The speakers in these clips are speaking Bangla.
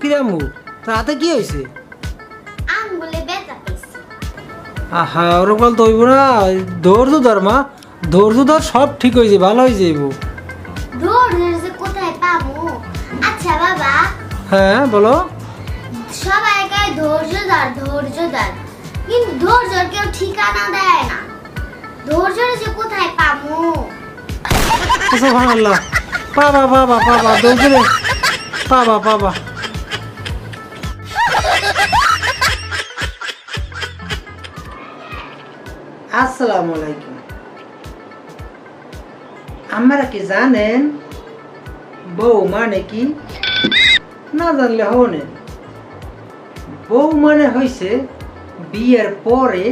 কিরামু রাতে কি হয়েছে? আঙ্গুলে ব্যথা পেয়েছি আহা ওরকম তো হইব না। ধৈর্য ধর মা। ধৈর্য ধর সব ঠিক হয়েছে ভালো হয়ে যাইব। ধৈর্য কোথায় পাবো? আচ্ছা বাবা। হ্যাঁ বলো। সবাই কয় ধৈর্য ধর ধৈর্য ধর। কিন্তু ধৈর্যর কেউ ঠিকানা দেয় না। ধৈর্য যে কোথায় পাবো? সুবহানাল্লাহ। পাবা পাবা পাবা দৌড়ে পাবা পাবা আসসালামু আলাইকুম। আমরা কি জানেন বউ মানে কি? না জানলে হনে বউ মানে হইছে বিয়ের পরে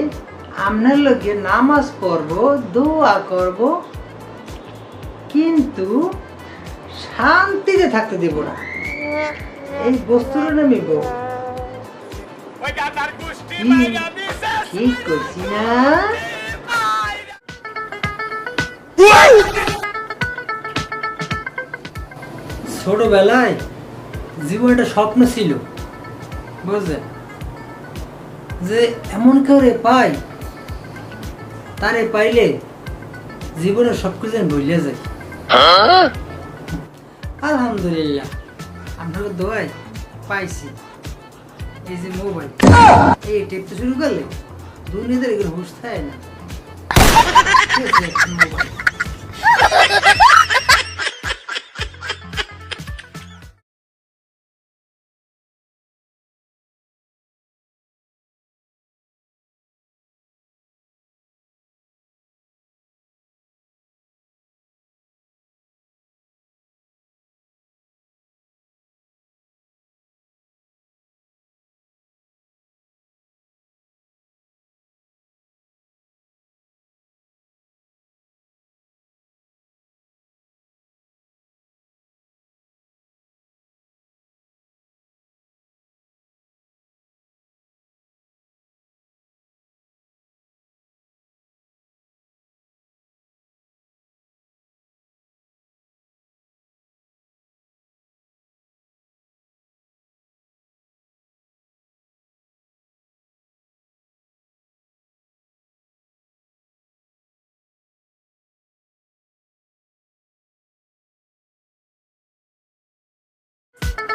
আপনার লগে নামাজ পড়ব, দোয়া করব কিন্তু শান্তিতে থাকতে দেব না। এই বস্তুর নামই বউ। ঠিক করছি না। ছোটবেলায় জীবনে একটা স্বপ্ন ছিল বুঝলেন যে এমন কেউ রে পাই, তারে পাইলে জীবনের সব কিছু ভুলিয়া যায়। আলহামদুলিল্লাহ। আপনার দোয়াই পাইছি। এই যে মোবাইল, এই টেপতে শুরু করলে দুর্নীতির এগুলো না ঠিক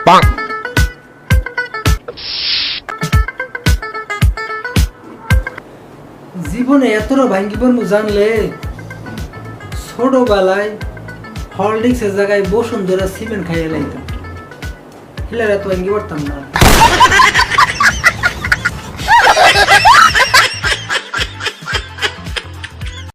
মোবাইল। জীবনে এতটা ভাঙ্গি পড়ব জানলে ছোটবেলায় হলডিক্সের জায়গায় বসুন্ধরা সিমেন্ট খাইয়ে লাইতাম হিলার এত ভাঙ্গি পড়তাম না